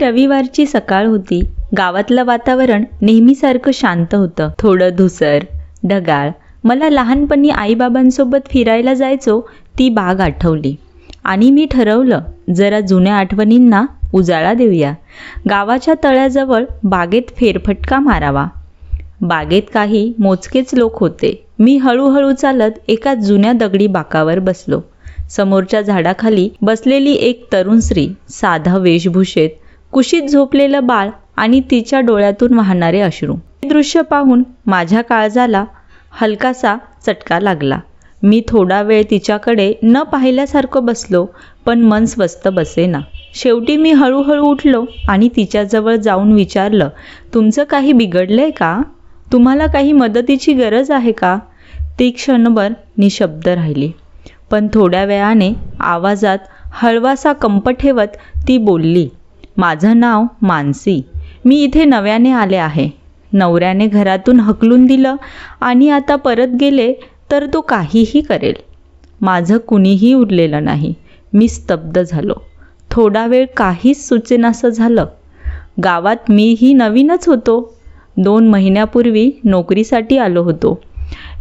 रविवारची सकाळ होती. गावातलं वातावरण नेहमीसारखं शांत होतं. थोडं धुसर ढगाळ. मला लहानपणी आईबाबांसोबत फिरायला जायचो ती बाग आठवली. आणि मी ठरवलं जरा जुन्या आठवणींना उजाळा देऊया. गावाच्या तळ्याजवळ बागेत फेरफटका मारावा. बागेत काही मोजकेच लोक होते. मी हळूहळू चालत एका जुन्या दगडी बाकावर बसलो. समोरच्या झाडाखाली बसलेली एक तरुण स्त्री साधा वेशभूषेत कुशीत झोपलेलं बाळ आणि तिच्या डोळ्यातून वाहणारे अश्रू. हे दृश्य पाहून माझ्या काळजाला हलकासा चटका लागला. मी थोडा वेळ तिच्याकडे न पाहिल्यासारखं बसलो पण मन स्वस्त बसेना. शेवटी मी हळूहळू उठलो आणि तिच्याजवळ जाऊन विचारलं तुमचं काही बिघडलंय का? तुम्हाला काही मदतीची गरज आहे का? ती क्षणभर निशब्द राहिली. पण थोड्या वेळाने आवाजात हळवासा कंप ठेवत ती बोलली माझं नाव मानसी. मी इथे नव्याने आले आहे. नवऱ्याने घरातून हकलून दिलं आणि आता परत गेले तर तो काहीही करेल. माझं कुणीही उरलेलं नाही. मी स्तब्ध झालो. थोडा वेळ काहीच सुचेनासं झालं. गावात मीही नवीनच होतो. दोन महिन्यापूर्वी नोकरीसाठी आलो होतो.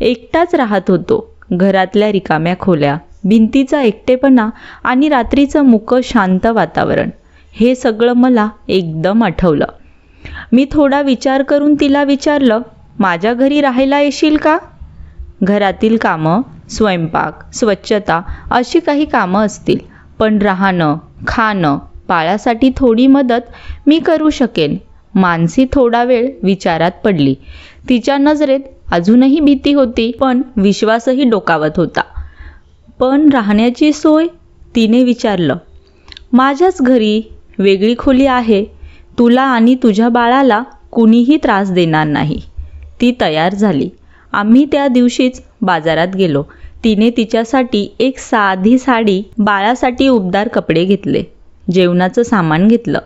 एकटाच राहत होतो. घरातल्या रिकाम्या खोल्या भिंतीचा एकटेपणा आणि रात्रीचं मुकं शांत वातावरण. हे सगळं मला एकदम आठवलं. मी थोडा विचार करून तिला विचारलं माझ्या घरी राहायला येशील का? घरातील कामं स्वयंपाक स्वच्छता अशी काही कामं असतील पण राहणं खाणं बाळासाठी थोडी मदत मी करू शकेन. मानसी थोडा वेळ विचारात पडली. तिच्या नजरेत अजूनही भीती होती पण विश्वासही डोकावत होता. पण राहण्याची सोय? तिने विचारलं. माझ्याच घरी वेगळी खोली आहे. तुला आणि तुझ्या बाळाला कुणीही त्रास देणार नाही. ती तयार झाली. आम्ही त्या दिवशीच बाजारात गेलो. तिने तिच्यासाठी एक साधी साडी बाळासाठी उबदार कपडे घेतले. जेवणाचं सामान घेतलं.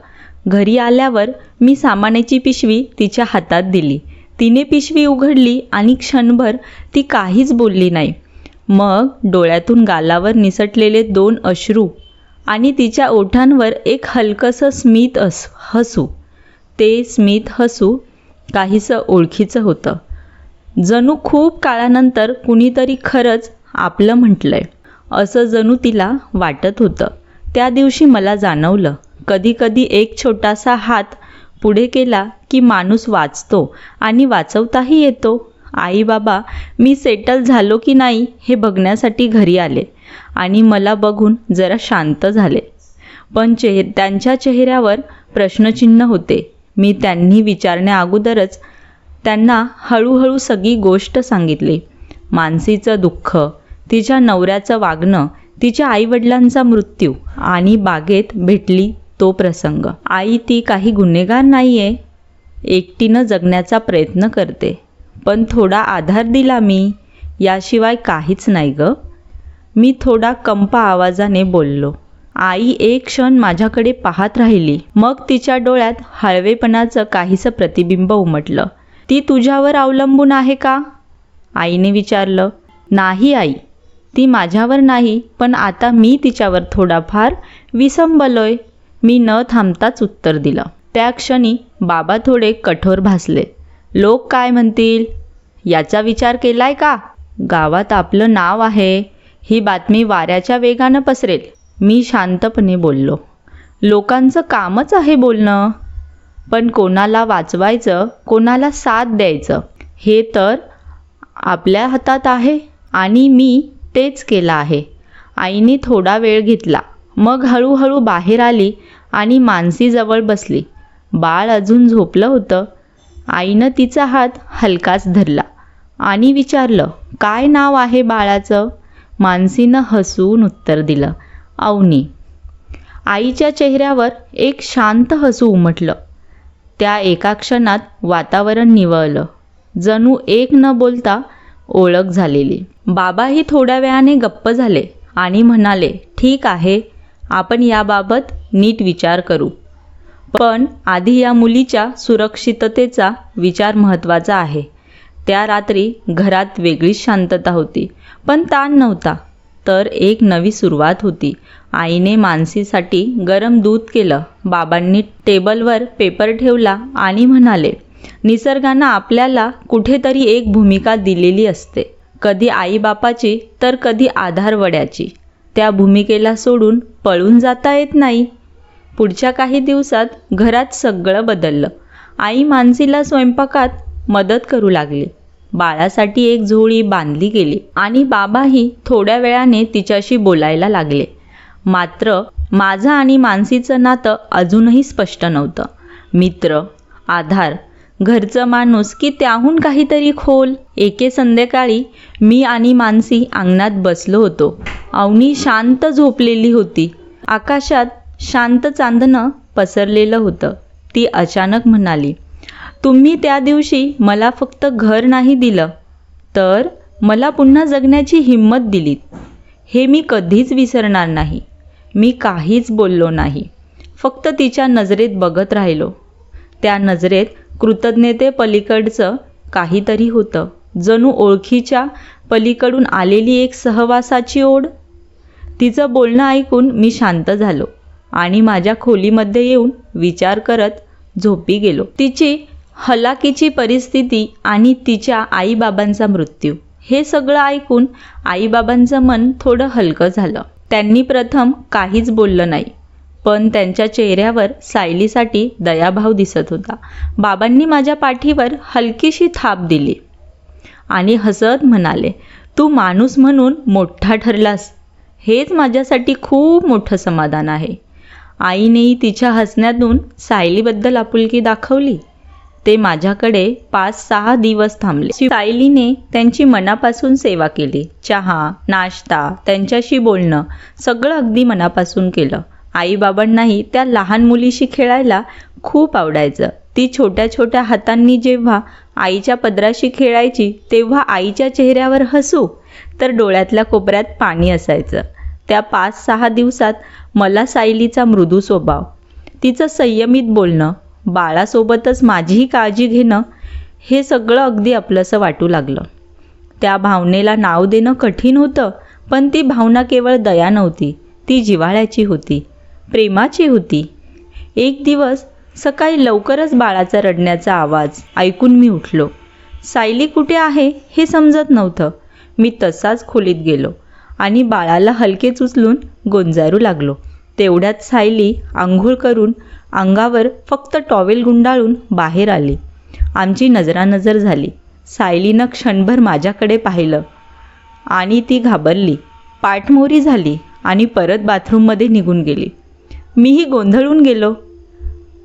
घरी आल्यावर मी सामानाची पिशवी तिच्या हातात दिली. तिने पिशवी उघडली आणि क्षणभर ती काहीच बोलली नाही. मग डोळ्यातून गालावर निसटलेले दोन अश्रू आणि तिच्या ओठांवर एक हलकंसं स्मित अस हसू. ते स्मित हसू काहीसं ओळखीचं होतं. जणू खूप काळानंतर कुणीतरी खरंच आपलं म्हटलंय. असं जणू तिला वाटत होतं. त्या दिवशी मला जाणवलं. कधीकधी एक छोटासा हात पुढे केला की माणूस वाचतो आणि वाचवताही येतो. आई बाबा मी सेटल झालो की नाही हे बघण्यासाठी घरी आले आणि मला बघून जरा शांत झाले. पण चेह त्यांच्या चेहऱ्यावर प्रश्नचिन्ह होते. मी त्यांनी विचारण्या अगोदरच त्यांना हळूहळू सगळी गोष्ट सांगितली. मानसीचं दुःख तिच्या नवऱ्याचं वागणं तिच्या आईवडिलांचा मृत्यू आणि बागेत भेटली तो प्रसंग. आई ती काही गुन्हेगार नाही आहे एकटीनं जगण्याचा प्रयत्न करते. पण थोडा आधार दिला मी. याशिवाय काहीच नाही गं. मी थोडा कंपा आवाजाने बोललो. आई एक क्षण माझ्याकडे पाहत राहिली. मग तिच्या डोळ्यात हळवेपणाचं काहीसं प्रतिबिंब उमटलं. ती तुझ्यावर अवलंबून आहे का? आईने विचारलं. नाही आई. ती माझ्यावर नाही पण आता मी तिच्यावर थोडाफार विसंबलोय. मी न थांबताच उत्तर दिलं. त्या क्षणी बाबा थोडे कठोर भासले. लोक काय म्हणतील? याचा विचार केलाय का? गावात आपलं नाव आहे. ही बातमी वाऱ्याच्या वेगानं पसरेल. मी शांतपणे बोललो. लोकांचं कामच आहे बोलणं. पण कोणाला वाचवायचं कोणाला साथ द्यायचं हे तर आपल्या हातात आहे आणि मी तेच केलं आहे. आईने थोडा वेळ घेतला. मग हळूहळू बाहेर आली आणि मानसीजवळ बसली. बाळ अजून झोपलं होतं. आईनं तिचा हात हलकाच धरला आणि विचारलं काय नाव आहे बाळाचं? मानसीनं हसून उत्तर दिलं अवनी. आईच्या चेहऱ्यावर एक शांत हसू उमटलं. त्या एका क्षणात वातावरण निवळलं. जणू एक न बोलता ओळख झालेली. बाबाही थोड्या वेळाने गप्प झाले आणि म्हणाले ठीक आहे आपण याबाबत नीट विचार करू. पण आधी या मुलीच्या सुरक्षिततेचा विचार महत्त्वाचा आहे. त्या रात्री घरात वेगळीच शांतता होती पण ताण नव्हता. तर एक नवी सुरुवात होती. आईने मानसीसाठी गरम दूध केलं. बाबांनी टेबलवर पेपर ठेवला आणि म्हणाले निसर्गानं आपल्याला कुठेतरी एक भूमिका दिलेली असते. कधी आईबापाची तर कधी आधारवड्याची. त्या भूमिकेला सोडून पळून जाता येत नाही. पुढच्या काही दिवसात घरात सगळं बदललं. आई मानसीला स्वयंपाकात मदत करू लागली. बाळासाठी एक झोळी बांधली गेली आणि बाबाही थोड्या वेळाने तिच्याशी बोलायला लागले. मात्र माझं आणि मानसीचं नातं अजूनही स्पष्ट नव्हतं. मित्र आधार घरचं माणूस की त्याहून काहीतरी खोल? एके संध्याकाळी मी आणि मानसी अंगणात बसलो होतो. अवनी शांत झोपलेली होती. आकाशात शांत चांदणं पसरलेलं होतं. ती अचानक म्हणाली तुम्ही त्या दिवशी मला फक्त घर नाही दिलं तर मला पुन्हा जगण्याची हिंमत दिलीत. हे मी कधीच विसरणार नाही. मी काहीच बोललो नाही. फक्त तिच्या नजरेत बघत राहिलो. त्या नजरेत कृतज्ञते पलीकडचं काहीतरी होतं. जणू ओळखीच्या पलीकडून आलेली एक सहवासाची ओढ. तिचं बोलणं ऐकून मी शांत झालो. आणि माझ्या खोलीमध्ये येऊन विचार करत झोपी गेलो. तिची हलाकीची परिस्थिती आणि तिच्या आईबाबांचा मृत्यू हे सगळं ऐकून आईबाबांचं मन थोडं हलकं झालं. त्यांनी प्रथम काहीच बोललं नाही पण त्यांच्या चेहऱ्यावर सायलीसाठी दयाभाव दिसत होता. बाबांनी माझ्या पाठीवर हलकीशी थाप दिली आणि हसत म्हणाले तू माणूस म्हणून मोठा ठरलास. हेच माझ्यासाठी खूप मोठं समाधान आहे. आईनेही तिच्या हसण्यातून सायलीबद्दल आपुलकी दाखवली. ते माझ्याकडे पाच सहा दिवस थांबले. सायलीने त्यांची मनापासून सेवा केली. चहा नाश्ता त्यांच्याशी बोलणं सगळं अगदी मनापासून केलं. आईबाबांनाही त्या लहान मुलीशी खेळायला खूप आवडायचं. ती छोट्या छोट्या हातांनी जेव्हा आईच्या पदराशी खेळायची तेव्हा आईच्या चेहऱ्यावर हसू तर डोळ्यातल्या कोपऱ्यात पाणी असायचं. त्या पाच सहा दिवसात मला सायलीचा मृदू स्वभाव. तिचं संयमित बोलणं बाळासोबतच माझीही काळजी घेणं हे सगळं अगदी आपलंसं वाटू लागलं. त्या भावनेला नाव देणं कठीण होतं पण ती भावना केवळ दया नव्हती ती जिव्हाळ्याची होती प्रेमाची होती. एक दिवस सकाळी लवकरच बाळाचा रडण्याचा आवाज ऐकून मी उठलो. सायली कुठे आहे हे समजत नव्हतं. मी तसाच खोलीत गेलो. आणि बाळाला हलकेच उचलून गोंजारू लागलो. तेवढ्यात सायली आंघोळ करून अंगावर फक्त टॉवेल गुंडाळून बाहेर आली. आमची नजरानजर झाली. सायलीनं क्षणभर माझ्याकडे पाहिलं आणि ती घाबरली. पाठमोरी झाली आणि परत बाथरूममध्ये निघून गेली. मीही गोंधळून गेलो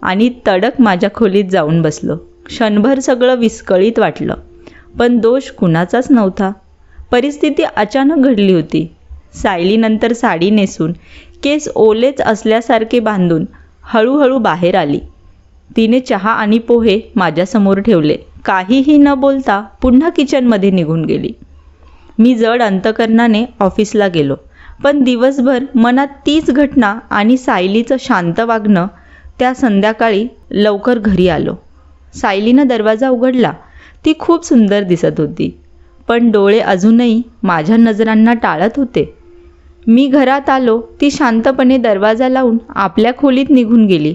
आणि तडक माझ्या खोलीत जाऊन बसलो. क्षणभर सगळं विस्कळीत वाटलं. पण दोष कुणाचाच नव्हता. परिस्थिती अचानक घडली होती. सायलीनंतर साडी नेसून केस ओलेच असल्यासारखे बांधून हळूहळू बाहेर आली. तिने चहा आणि पोहे माझ्यासमोर ठेवले. काहीही न बोलता पुन्हा किचनमध्ये निघून गेली. मी जड अंतकरणाने ऑफिसला गेलो पण दिवसभर मनात तीच घटना आणि सायलीचं शांत वागणं त्या संध्याकाळी लवकर घरी आलो. सायलीनं दरवाजा उघडला. ती खूप सुंदर दिसत होती. पण डोळे अजूनही माझ्या नजरांना टाळत होते. मी घरात आलो ती शांतपणे दरवाजा लावून आपल्या खोलीत निघून गेली.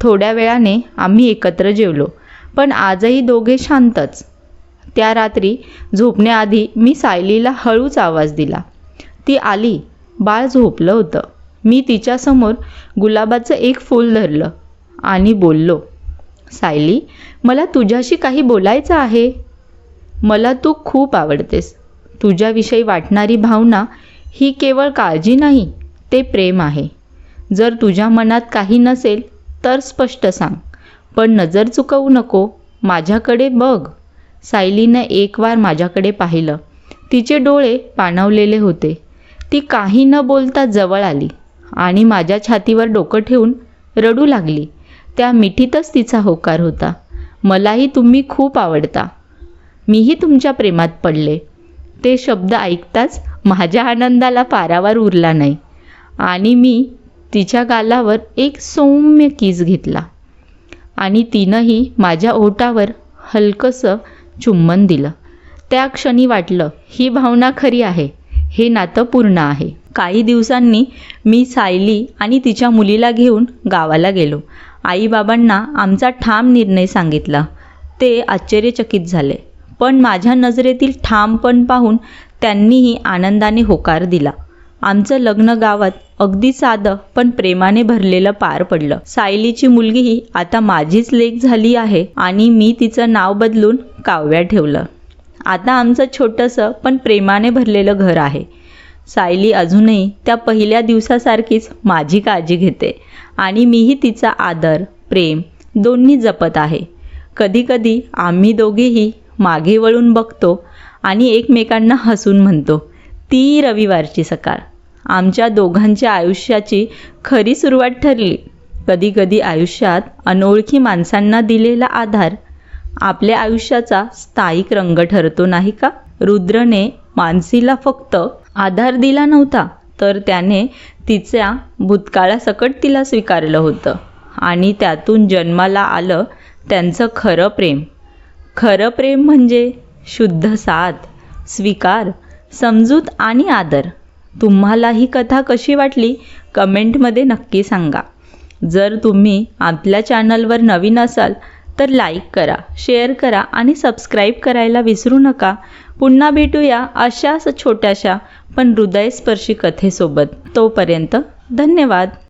थोड्या वेळाने आम्ही एकत्र जेवलो पण आजही दोघे शांतच. त्या रात्री झोपण्याआधी मी सायलीला हळूच आवाज दिला. ती आली बाळ झोपलं होतं. मी तिच्यासमोर गुलाबाचं एक फूल धरलं आणि बोललो सायली मला तुझ्याशी काही बोलायचं आहे? मला तू खूप आवडतेस. तुझ्याविषयी वाटणारी भावना ही केवळ काळजी नाही ते प्रेम आहे. जर तुझ्या मनात काही नसेल तर स्पष्ट सांग. पण नजर चुकवू नको माझ्याकडे बघ. सायलीनं एक वार माझ्याकडे पाहिलं. तिचे डोळे पाणावलेले होते. ती काही न बोलता जवळ आली आणि माझ्या छातीवर डोकं ठेवून रडू लागली. त्या मिठीतच तिचा होकार होता. मलाही तुम्ही खूप आवडता. मीही तुमच्या प्रेमात पडले. ते शब्द ऐकताच माझ्या आनंदाला पारावर उरला नाही. आणि मी तिच्या गालावर एक सौम्य किस घेतला. आणि तिनंही माझ्या ओटावर हलकंसं चुंबन दिलं. त्या क्षणी वाटलं ही भावना खरी आहे. हे नातं पूर्ण आहे. काही दिवसांनी मी सायली आणि तिच्या मुलीला घेऊन गावाला गेलो. आईबाबांना आमचा ठाम निर्णय सांगितला. ते आश्चर्यचकित झाले. पण माझ्या नजरेतील ठामपण पाहून त्यांनीही आनंदाने होकार दिला. आमचं लग्न गावात अगदी साधं पण प्रेमाने भरलेलं पार पडलं. सायलीची मुलगीही आता माझीच लेक झाली आहे आणि मी तिचं नाव बदलून काव्या ठेवलं. आता आमचं छोटंसं पण प्रेमाने भरलेलं घर आहे. सायली अजूनही त्या पहिल्या दिवसासारखीच माझी काळजी घेते आणि मीही तिचा आदर प्रेम दोन्ही जपत आहे. कधीकधी आम्ही दोघेही मागे वळून बघतो आणि एकमेकांना हसून म्हणतो ती रविवारची सकाळ. आमच्या दोघांच्या आयुष्याची खरी सुरुवात ठरली. कधीकधी आयुष्यात अनोळखी माणसांना दिलेला आधार. आपल्या आयुष्याचा स्थायिक रंग ठरतो नाही का? रुद्रने मानसीला फक्त आधार दिला नव्हता तर त्याने तिच्या भूतकाळासकट तिला स्वीकारलं होतं आणि त्यातून जन्माला आलं त्यांचं खरं प्रेम. खरं प्रेम म्हणजे शुद्ध साथ स्वीकार समजूत आणि आदर. तुम्हाला ही कथा कशी वाटली कमेंटमध्ये नक्की सांगा. जर तुम्ही आपल्या चॅनलवर नवीन असाल तर लाईक करा शेअर करा आणि सबस्क्राईब करायला विसरू नका. पुन्हा भेटूया अशाच छोट्याशा पण हृदयस्पर्शी कथेसोबत. तोपर्यंत धन्यवाद.